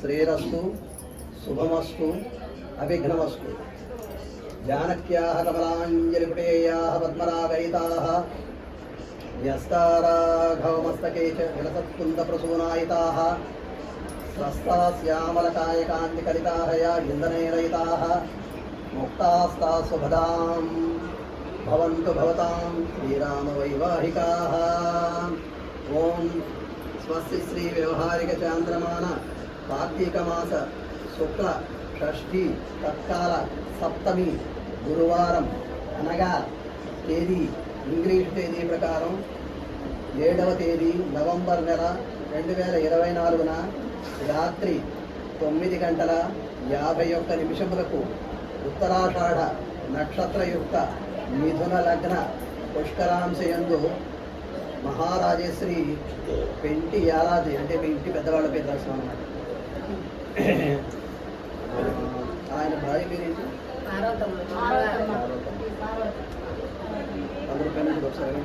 శ్రేరస్సు శుభమస్సు అవిఘ్నమస్సు జానక్యా కమలాంజలిపుటేయా పద్మరాగయితా వ్యస్తారాఘవమస్తకే చలసత్కుందప్రసూనాయితా స్వస్థాశ్యామలకాయకాంతికలితాహయా విందనైరయితా ముక్తాస్తాసుభదాం భవంతు భవతాం. శ్రీరామవైవాహికాः. స్వస్తి శ్రీ వ్యవహారిక చాంద్రమాన కార్తీక మాస శుక్ల షష్ఠి తత్కాల సప్తమి గురువారం అనగా తేదీ ఇంగ్లీష్ తేదీ ప్రకారం ఏడవ తేదీ నవంబర్ నెల రెండు వేల ఇరవై నాలుగున రాత్రి తొమ్మిది గంటల యాభై ఒక్క నిమిషములకు ఉత్తరాషాఢ నక్షత్రయుక్త మిథున లగ్న పుష్కరాంశయందు మహారాజశ్రీ పెంటి యాలాది అంటే మీ ఇంటి పెద్దవాళ్ళ పేరు రాసాం అన్నమాట ఆయన భార్య పేరేంటి అందరూ పెన్ను ఒకసారి